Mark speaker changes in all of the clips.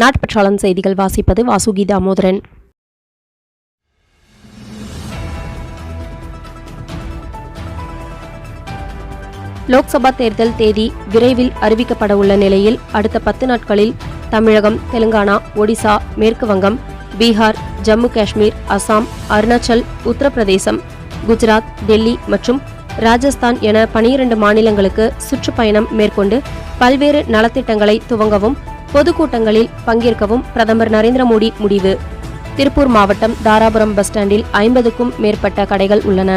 Speaker 1: நாட்பற்றாளன் செய்திகள் வாசிப்பது வாசுகி தாமோதரன் லோக்சபா தேர்தல் தேதி விரைவில் அறிவிக்கப்பட உள்ள நிலையில் அடுத்த பத்து நாட்களில் தமிழகம் தெலுங்கானா ஒடிசா மேற்கு வங்கம் பீகார் ஜம்மு காஷ்மீர் அசாம் அருணாச்சல் உத்தரப்பிரதேசம் குஜராத் டெல்லி மற்றும் ராஜஸ்தான் என பனிரண்டு மாநிலங்களுக்கு சுற்றுப்பயணம் மேற்கொண்டு பல்வேறு நலத்திட்டங்களை துவங்கவும் பொதுக்கூட்டங்களில் பங்கேற்கவும் பிரதமர் நரேந்திர மோடி முடிவு திருப்பூர் மாவட்டம் தாராபுரம் பஸ் ஸ்டாண்டில் ஐம்பதுக்கும் மேற்பட்ட கடைகள் உள்ளன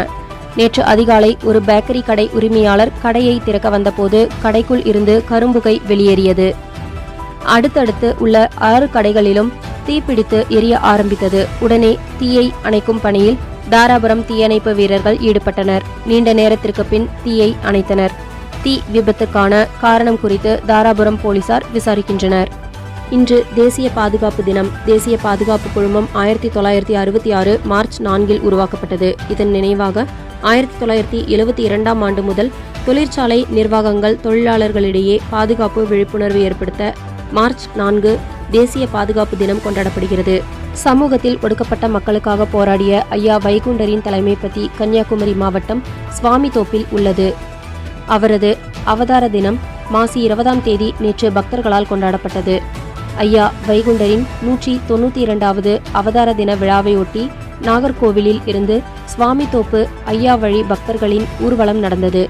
Speaker 1: நேற்று அதிகாலை ஒரு பேக்கரி கடை உரிமையாளர் கடையை திறக்க வந்தபோது கடைக்குள் இருந்து கரும்புகை வெளியேறியது அடுத்தடுத்து உள்ள ஆறு கடைகளிலும் தீப்பிடித்து எரிய ஆரம்பித்தது உடனே தீயை அணைக்கும் பணியில் தாராபுரம் தீயணைப்பு வீரர்கள் ஈடுபட்டனர் நீண்ட நேரத்திற்கு பின் தீயை அணைத்தனர் தீ விபத்துக்கான காரணம் குறித்து தாராபுரம் போலீசார் விசாரிக்கின்றனர் இன்று தேசிய பாதுகாப்பு தினம் தேசிய பாதுகாப்பு குழுமம் ஆயிரத்தி தொள்ளாயிரத்தி அறுபத்தி ஆறு மார்ச் நான்கில் உருவாக்கப்பட்டது இதன் நினைவாக ஆயிரத்தி தொள்ளாயிரத்தி எழுபத்தி இரண்டாம் ஆண்டு முதல் தொழிற்சாலை நிர்வாகங்கள் தொழிலாளர்களிடையே பாதுகாப்பு விழிப்புணர்வு ஏற்படுத்த மார்ச் நான்கு தேசிய பாதுகாப்பு தினம் கொண்டாடப்படுகிறது சமூகத்தில் ஒடுக்கப்பட்ட மக்களுக்காக போராடிய ஐயா வைகுண்டரின் தலைமை பற்றி கன்னியாகுமரி மாவட்டம் சுவாமி தோப்பில் உள்ளது அவரது அவதார தினம் மாசி இருபதாம் தேதி நேற்று பக்தர்களால் கொண்டாடப்பட்டது ஐயா வைகுண்டரின் நூற்றி தொன்னூற்றி இரண்டாவது அவதார தின விழாவையொட்டி நாகர்கோவிலில் இருந்து சுவாமி தோப்பு ஐயா வழி பக்தர்களின் ஊர்வலம் நடந்தது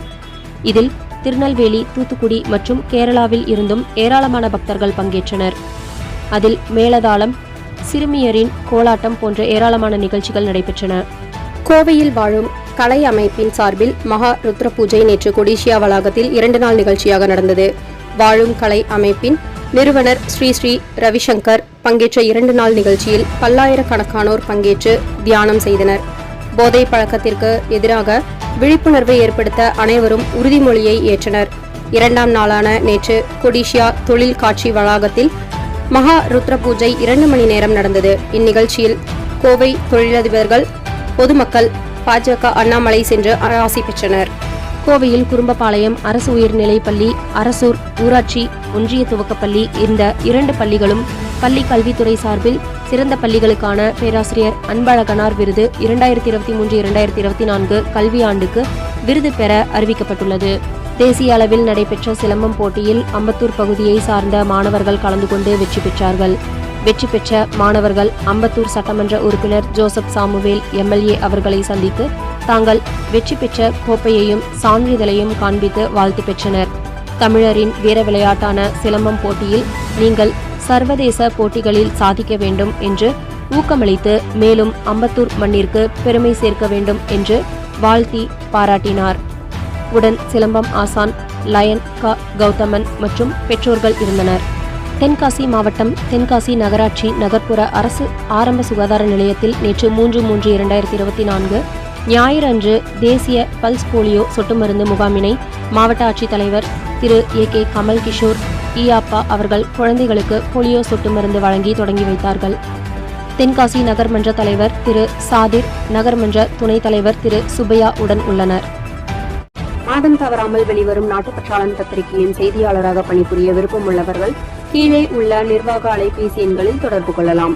Speaker 1: இதில் திருநெல்வேலி தூத்துக்குடி மற்றும் கேரளாவில் இருந்தும் ஏராளமான பக்தர்கள் பங்கேற்றனர் அதில் மேலதாளம் சிறுமியரின் கோலாட்டம் போன்ற ஏராளமான நிகழ்ச்சிகள் நடைபெற்றன கோவையில் வாழும் கலை அமைப்பின் சார்பில் மகா ருத்ர பூஜை நேற்று கொடிசியா வளாகத்தில் இரண்டு நாள் நிகழ்ச்சியாக நடந்தது வாழும் கலை அமைப்பின் நிறுவனர் ஸ்ரீ ஸ்ரீ ரவிசங்கர் பங்கேற்ற இரண்டு நாள் நிகழ்ச்சியில் பல்லாயிரக்கணக்கானோர் பங்கேற்று தியானம் செய்தனர் போதை பழக்கத்திற்கு எதிராக விழிப்புணர்வை ஏற்படுத்த அனைவரும் உறுதிமொழியை ஏற்றனர் இரண்டாம் நாளான நேற்று கொடிஷியா தொழில் காட்சி வளாகத்தில் மகா ருத்ர பூஜை இரண்டு மணி நேரம் நடந்தது இந்நிகழ்ச்சியில் கோவை தொழிலதிபர்கள் பொதுமக்கள் பாஜக அண்ணாமலை சென்று ஆசி பெற்றனர் கோவையில் குறும்பபாளையம் அரசு உயர்நிலைப் பள்ளி அரசூர் ஊராட்சி ஒன்றிய துவக்கப்பள்ளி இந்த இரண்டு பள்ளிகளும் பள்ளி கல்வித்துறை சார்பில் சிறந்த பள்ளிகளுக்கான பேராசிரியர் அன்பழகனார் விருது இரண்டாயிரத்தி இருபத்தி மூன்று இரண்டாயிரத்தி இருபத்தி நான்கு கல்வியாண்டுக்கு விருது பெற அறிவிக்கப்பட்டுள்ளது தேசிய அளவில் நடைபெற்ற சிலம்பம் போட்டியில் அம்பத்தூர் பகுதியை சார்ந்த மாணவர்கள் கலந்து கொண்டு வெற்றி பெற்றார்கள் வெற்றி பெற்ற மாணவர்கள் அம்பத்தூர் சட்டமன்ற உறுப்பினர் ஜோசப் சாமுவேல் எம்எல்ஏ அவர்களை சந்தித்து தாங்கள் வெற்றி பெற்ற கோப்பையையும் சான்றிதழையும் காண்பித்து வாழ்த்து பெற்றனர் தமிழரின் வீர விளையாட்டான சிலம்பம் போட்டியில் நீங்கள் சர்வதேச போட்டிகளில் சாதிக்க வேண்டும் என்று ஊக்கமளித்து மேலும் அம்பத்தூர் மண்ணிற்கு பெருமை சேர்க்க வேண்டும் என்று வாழ்த்தி பாராட்டினார் உடன் சிலம்பம் ஆசான் லயன் க கௌதமன் மற்றும் பெற்றோர்கள் இருந்தனர் தென்காசி மாவட்டம் தென்காசி நகராட்சி நகர்ப்புற அரசு ஆரம்ப சுகாதார நிலையத்தில் நேற்று மூன்று மூன்று இரண்டாயிரத்தி இருபத்தி நான்கு ஞாயிறு அன்று தேசிய பல்ஸ் போலியோ சொட்டு மருந்து முகாமினை மாவட்ட ஆட்சித்தலைவர் திரு ஏ கே கமல் கிஷோர் ஈயாப்பா அவர்கள் குழந்தைகளுக்கு போலியோ சொட்டு மருந்து வழங்கி தொடங்கி வைத்தார்கள் தென்காசி நகர்மன்ற தலைவர் திரு சாதிர் நகர்மன்ற துணைத் தலைவர் திரு சுபையா உடன் உள்ளனர்
Speaker 2: மாதம் தவறாமல் வெளிவரும் நாட்டுப்பற்றாளன் பத்திரிகையின் செய்தியாளராக பணிபுரிய விருப்பம் உள்ளவர்கள் கீழே உள்ள நிர்வாக அலைபேசி எண்களில் தொடர்பு கொள்ளலாம்